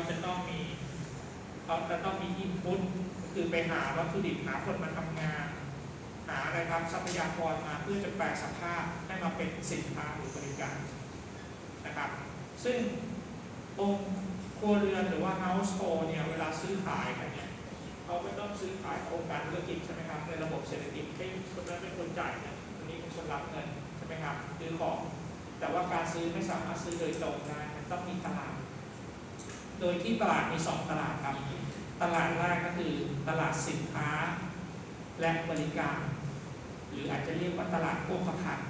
าจะต้องมีเขาจะต้องมีอินพุตคือไปหาวัตถุดิบหาคนมาทำงาน หาอะไรครับทรัพยากรมาเพื่อจะแปลสภาพให้มาเป็นสินค้าหรือบริการนะครับ ซึ่งองค์ครัวเรือนหรือว่า household เนี่ยเวลาซื้อขายกันเนี่ยเขาไม่ต้องซื้อขายกับองค์การธุรกิจใช่ไหมครับในระบบเศรษฐกิจให้คนนั้นเป็นคนจ่ายเนี่ยคนนี้เป็นคนรับเงินใช่ไหมครับซื้อของแต่ว่าการซื้อไม่สามารถซื้อโดยตรงได้ต้องมีตลาด โดยที่ตลาดมีสองตลาดครับ ตลาดแรกก็คือตลาดสินค้าและบริการ หรืออาจจะเรียกว่าตลาดโภคภัณฑ์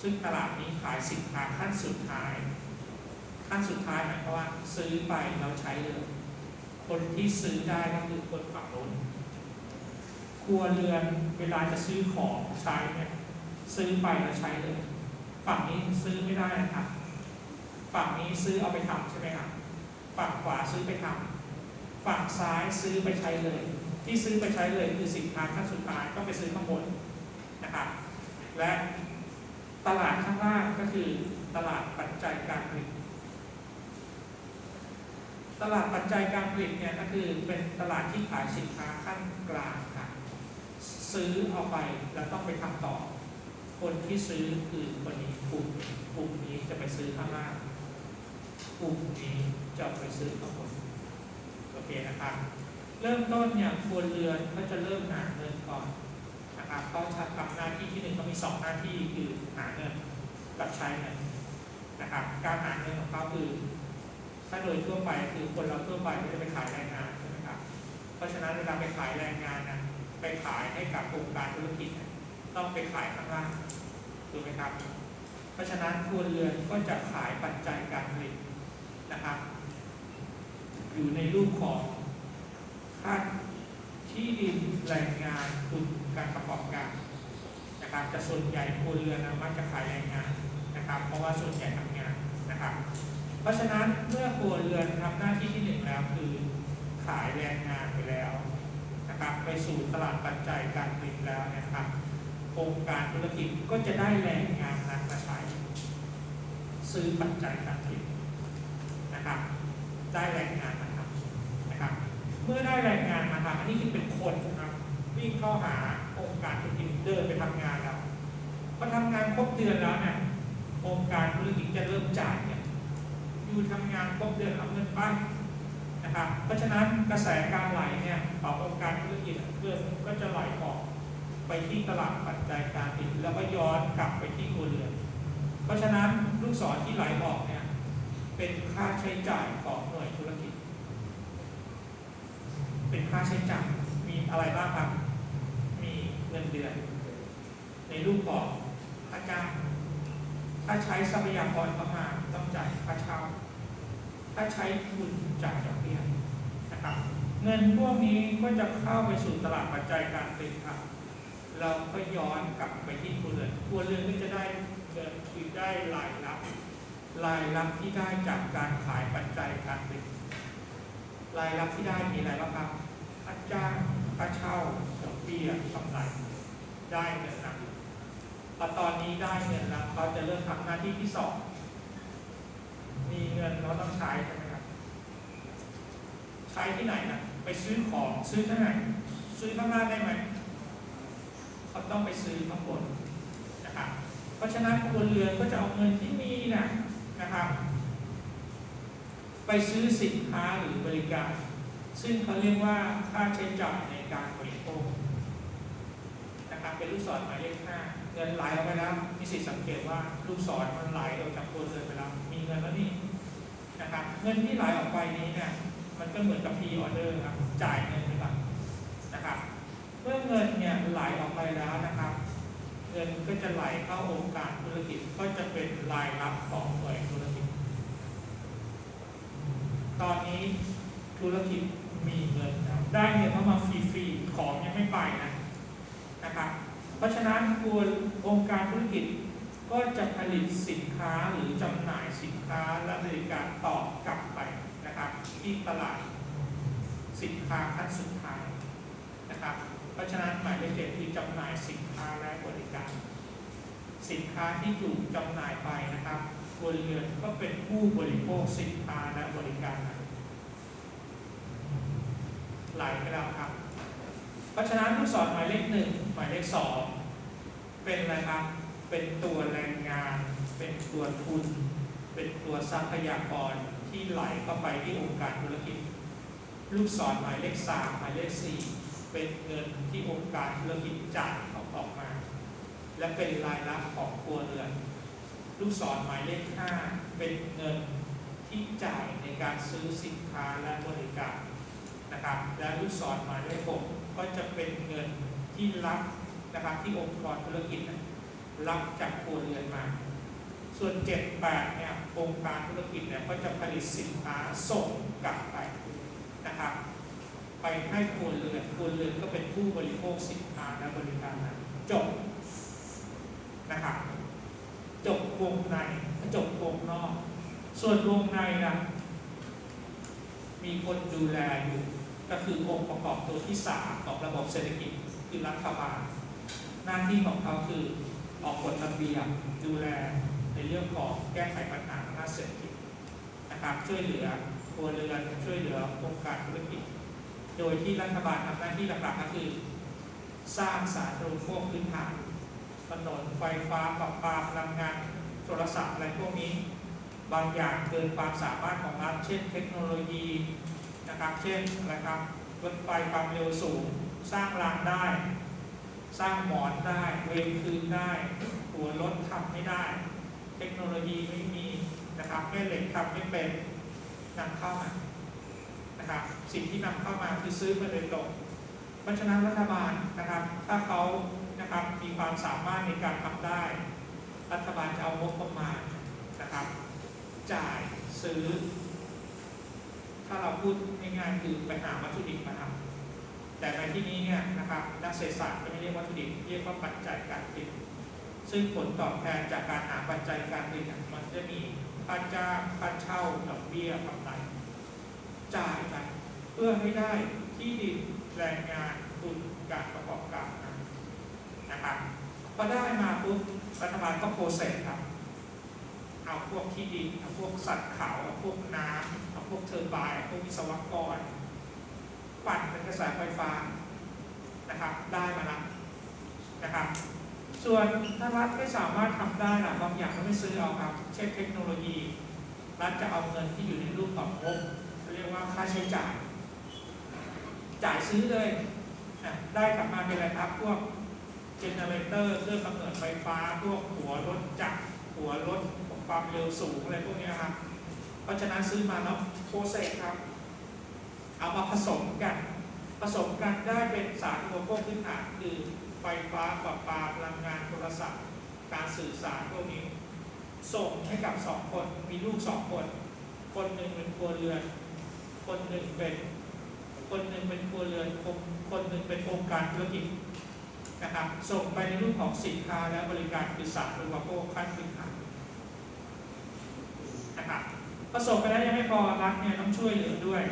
ซึ่งตลาดนี้ขายสินค้าขั้นสุดท้าย ขั้นสุดท้ายหมายความว่าซื้อไปเราใช้เลยคนที่ซื้อได้ก็คือคนฝั่งโน้นครัวเรือนเวลาจะซื้อของใช้เนี่ยซื้อไปแล้วใช้เลย ฝั่งนี้ซื้อไม่ได้นะครับ ฝั่งนี้ซื้อเอาไปทำใช่ไหมครับ ฝั่งขวาซื้อไปทำฝั่งซ้ายซื้อไปใช้เลย ที่ซื้อไปใช้เลยคือสินค้าขั้นสุดท้ายก็ไปซื้อข้างบนนะครับและตลาดข้างล่างก็คือตลาดปัจจัยการผลิต ตลาดปัจจัยการผลิตเนี่ยก็คือเป็นตลาดที่ขายสินค้าขั้นกลางค่ะซื้อเอาไปแล้วต้องไปทำต่อ คนที่ซื้อคือคนนี้กลุ่มกลุ่มนี้จะไปซื้อข้างล่าง กลุ่มนี้จะไปซื้อข้างบนโอเคนะครับ เริ่มต้นเนี่ยครัวเรือนก็จะเริ่มหาเงินก่อนนะครับเขาจะทำหน้าที่ที่หนึ่งเขามีสองหน้าที่คือหาเงินกับใช้เงินนะครับ การหาเงินของเขาคือ ถ้าโดยทั่วไปคือคนเราทั่วไปก็จะไปขายแรงงานใช่ไหมครับ เพราะฉะนั้นเวลาไปขายแรงงานนะไปขายให้กับองค์การธุรกิจต้องไปขายข้างล่างถูกไหมครับ เพราะฉะนั้นครัวเรือนก็จะขายปัจจัยการผลิต นะครับ อยู่ในรูปของค่าที่ดินแรงงานทุนการประกอบการนะครับจะส่วนใหญ่ครัวเรือนะมักจะขายแรงงานนะครับ เพราะว่าส่วนใหญ่ทำงานนะครับ เพราะฉะนั้นเมื่อครัวเรือนทำหน้าที่ที่หนึ่งแล้วคือขายแรงงานไปแล้วนะครับ ไปสู่ตลาดปัจจัยการผลิตแล้วนยนะครับองค์การธุรกิจก็จะได้แรงงานนั้นมาใช้ซื้อปัจจัยการผลิต นะครับได้แรงงานมาทำนะครับ เมื่อได้แรงงานมาทำอันนี้คือเป็นคนนะครับวิ่งเข้าหาองค์การธุรกิจเดินไปทำงานแล้วพอทำงานครบเดือนแล้วเนี่ยองค์การธุรกิจจะเริ่มจ่ายเนี่ยอยู่ทำงานครบเดือนเอาเงินไปนะครับเพราะฉะนั้นกระแสการไหลเนี่ยขององค์การธุรกิจเพื่อนก็จะไหลออกไปที่ตลาดปัจจัยการผลิตแล้วก็ย้อนกลับไปที่ครัวเรือนเพราะฉะนั้นลูกศรที่ไหลออกเนี่ย เป็นค่าใช้จ่ายของหน่วยธุรกิจ เป็นค่าใช้จ่ายมีอะไรบ้างครับ มีเงินเดือน ในรูปของค่าจ้างถ้าใช้ทรัพยากรเข้ามาต้องจ่ายค่าเช่าถ้าใช้ทุนจ่ายดอกเบี้ยนะครับ เงินพวกนี้ก็จะเข้าไปสู่ตลาดปัจจัยการผลิตครับเราก็ย้อนกลับไปที่ครัวเรือนครัวเรือนก็จะได้เงินคือได้รายรับ รายรับที่ได้จากการขายปัจจัยการผลิตรายรับที่ได้มีอะไรบ้างครับค่าจ้างค่าเช่าดอกเบี้ยกำไรได้เงินนะพอตอนนี้ได้เงินแล้วเขาจะเริ่มทำหน้าที่ที่สองมีเงินเราต้องใช้ใช่ไหมครับ ใช้ที่ไหนนะไปซื้อของซื้อที่ไหน ซื้อข้างล่างได้ไหมเขาต้องไปซื้อข้างบนนะครับเพราะฉะนั้นคนเรือนก็จะเอาเงินที่มีนะ นะครับ ไปซื้อสินค้าหรือบริการ ซึ่งเขาเรียกว่าค่าใช้จ่ายในการบริโภคนะครับเป็นลูกศรหมายเลขห้าเงินไหลออกไปแล้วมีสิทธิสังเกตว่าลูกศรมันไหลออกจากตัวเรือนไปแล้วมีเงินแล้วนี่นะครับเงินที่ไหลออกไปนี้เนี่ยมันก็เหมือนกับพีออเดอร์ครับจ่ายเงินไปก่อนนะครับเมื่อเงินเนี่ยไหลออกไปแล้วนะครับ เงินก็จะไหลเข้าองค์การธุรกิจก็จะเป็นรายรับของหน่วยธุรกิจ ตอนนี้ธุรกิจมีเงินแล้วได้เงินเข้ามาฟรีๆของยังไม่ไปนะนะครับเพราะฉะนั้นควรองค์การธุรกิจก็จะผลิตสินค้าหรือจำหน่ายสินค้าและบริการต่อกลับไปนะครับที่ตลาดสินค้าขั้นสุดท้ายนะครับ เพราะฉะนั้นหมายเลขเจ็ดคือจำหน่ายสินค้าและบริการ สินค้าที่ถูกจำหน่ายไปนะครับครัวเรือนก็เป็นผู้บริโภคสินค้าและบริการนั้นหลไปแล้วครับ เพราะฉะนั้นลูกศรหมายเลขหนึ่งหมายเลขสองเป็นอะไรครับ เป็นตัวแรงงาน เป็นตัวทุน เป็นตัวทรัพยากรที่ไหลเข้าไปที่องค์การธุรกิจ ลูกศรหมายเลขสามหมายเลขสี่ เป็นเงินที่องค์การธุรกิจจ่ายออกออกมา และเป็นรายรับของครัวเรือน ลูกศรหมายเลขห้าเป็นเงินที่จ่ายในการซื้อสินค้าและบริการนะครับ และลูกศรหมายเลขหกก็จะเป็นเงินที่รับนะครับที่องค์กรธุรกิจรับจากครัวเรือนมา ส่วน 7 8เนี่ยองค์การธุรกิจเนี่ยก็จะผลิตสินค้าส่งกลับไปนะครับ ไปให้ครัวเรือนครัวเรือนก็เป็นผู้บริโภคสินค้าและบริการนั้นจบนะครับจบวงในจบวงนอก ส่วนวงในนะมีคนดูแลอยู่ก็คือองค์ประกอบตัวที่สามของระบบเศรษฐกิจคือรัฐบาลหน้าที่ของเขาคือออกกฎระเบียบดูแลในเรื่องของแก้ไขปัญหาทางด้าเศรษฐกิจนะครับช่วยเหลือครัวเรือนช่วยเหลือองค์การธุรกิจ โดยที่รัฐบาลทำหน้าที่หลักๆก็คือ สร้างสาธารณูปโภคพื้นฐานถนนไฟฟ้าประปาพลังงานโทรศัพท์อะไรพวกนี้ บางอย่างเกินความสามารถของรัฐเช่น เทคโนโลยีนะครับเช่นอะไรครับรถไฟความเร็วสูง สร้างรางได้ สร้างหมอนได้ เวรคืนได้ หัวรถทำไม่ได้ เทคโนโลยีไม่มีนะครับแม่เหล็กทำไม่เป็นนำเข้ามา นะครับ สิ่งที่นำเข้ามาคือซื้อมาโดยตรงเพราะฉะนั้นรัฐบาลนะครับ ถ้าเขานะครับมีความสามารถในการทำได้ รัฐบาลจะเอางบประมาณนะครับ จ่ายซื้อ ถ้าเราพูดง่ายๆคือไปหาวัตถุดิบมาทำแต่ในที่นี้เนี่ยนะครับนักเศรษฐศาสตร์จะไม่เรียกวัตถุดิบเรียกว่าปัจจัยการผลิตซึ่งผลตอบแทนจากการหาปัจจัยการผลิตมันจะมีค่าจ้างค่าเช่าดอกเบี้ยกำไร พื่อให้ได้ที่ดินแรงงานทุนการประกอบการนะครับพอได้มาปุ๊บรัฐบาลก็โปรเซสครับเอาพวกที่ดินเอาพวกสัตว์เขาเอาพวกน้ำเอาพวกเทอร์ไบน์เอาพวกวิศวกรปั่นเป็นกระแสไฟฟ้านะครับได้มาแล้วนะครับ ส่วนถ้ารัฐไม่สามารถทำได้ล่ะบางอย่างก็ไม่ซื้อเอาครับ เช่นเทคโนโลยี รัฐจะเอาเงินที่อยู่ในรูปของงบเรียกว่าค่าใช้จ่าย จ่ายซื้อเลยได้กลับมาเป็นอะไรครับพวกเจเนเรเตอร์เครื่องกำเนิดไฟฟ้าพวกหัวรถจักรหัวรถความเร็วสูงอะไรพวกนี้ครับ เพราะฉะนั้นซื้อมาแล้วโปรเซสครับ เอามาผสมกัน ผสมกันได้เป็นสารอุปโภคพื้นฐานคือไฟฟ้าประปาพลังงานโทรศัพท์ การสื่อสารพวกนี้ ส่งให้กับสองคนมีลูกสองคน คนหนึ่งเป็นครัวเรือน คนหนึ่งเป็น คนหนึ่งเป็นครัวเรือนคนหนึ่งเป็นองค์การธุรกิจนะครับส่งไปในรูปของสินค้าและบริการคือสารอุปโภคขั้นพื้นฐานนะครับผสมไปแล้วยังไม่พอรัฐเนี่ยต้องช่วยเหลือด้วย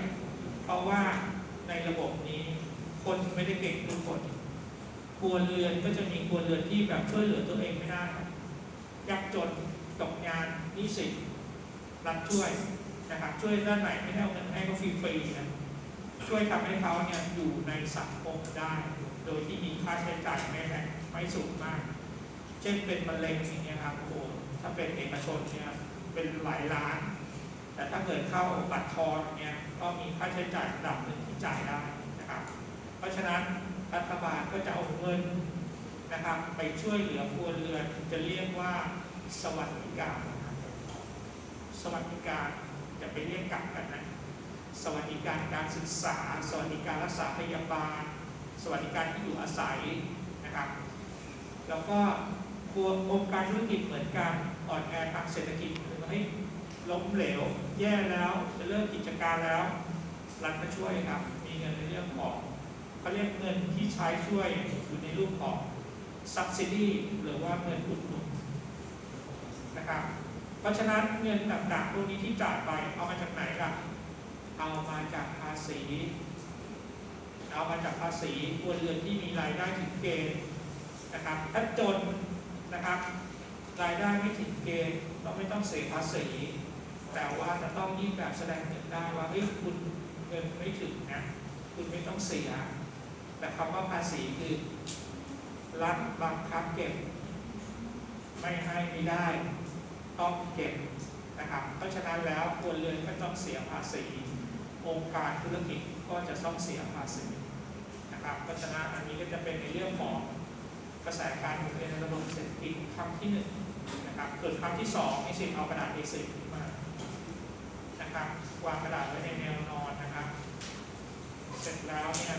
เพราะว่าในระบบนี้คนไม่ได้เก่งทุกคนครัวเรือนก็จะมีครัวเรือนที่แบบช่วยเหลือตัวเองไม่ได้ยากจนตกงานนี้สิรัฐช่วยนะครับช่วยด้านไหนไม่ได้เอาเงินให้เขาฟรีๆนะ ช่วยทำให้เขาเนี่ยอยู่ในสังคมได้ โดยที่มีค่าใช้จ่ายไม่แพงไม่สูงมาก เช่นเป็นมะเร็งอย่างเงี้ยครับโอ้โหถ้าเป็นเอกชนเนี่ยเป็นหลายล้าน แต่ถ้าเกิดเข้าบัตรทองเนี่ยก็มีค่าใช้จ่ายระดับหนึ่งที่จ่ายได้นะครับ เพราะฉะนั้นรัฐบาลก็จะเอาเงินนะครับไปช่วยเหลือครัวเรือนจะเรียกว่าสวัสดิการนะครับสวัสดิการจะไปเรียกกลับกันนะ สวัสดิการการศึกษา สวัสดิการรักษาพยาบาล สวัสดิการที่อยู่อาศัยนะครับ แล้วก็ครัวองค์การธุรกิจเหมือนกันอ่อนแอทางเศรษฐกิจหรือว่าเฮ้ยล้มเหลว แย่แล้วจะเลิกกิจการแล้ว รัฐก็ช่วยครับ มีเงินในเรื่องของเขาเรียกเงินที่ใช้ช่วยอยู่ในรูปของ subsidy หรือว่าเงินอุดหนุนนะครับ เพราะฉะนั้นเงินต่างๆพวกนี้ที่จ่ายไปเอามาจากไหนล่ะ เอามาจากภาษี เอามาจากภาษีครัวเรือนที่มีรายได้ถึงเกณฑ์นะครับถ้าจนนะครับรายได้ไม่ถึงเกณฑ์เราไม่ต้องเสียภาษี แต่ว่าจะต้องยื่นแบบแสดงเงินได้ว่าเฮ้ยคุณเงินไม่ถึงนะคุณไม่ต้องเสีย แต่คำว่าภาษีคือรัฐบังคับเก็บ ไม่ให้ไม่ได้ต้องเก็บนะครับเพราะฉะนั้นแล้วครัวเรือนก็ต้องเสียภาษี องค์การธุรกิจก็จะต้องเสียภาษีนะครับเพราะฉะนั้นอันนี้ก็จะเป็นในเรื่องของกระแสการหมุนเวียนในระบบเศรษฐกิจคำที่หนึ่งนะครับเกิดคำที่สองมีสิทธิ์เอากระดาษ A4 มานะครับวางกระดาษไว้ในแนวนอนนะครับ เสร็จแล้วเนี่ย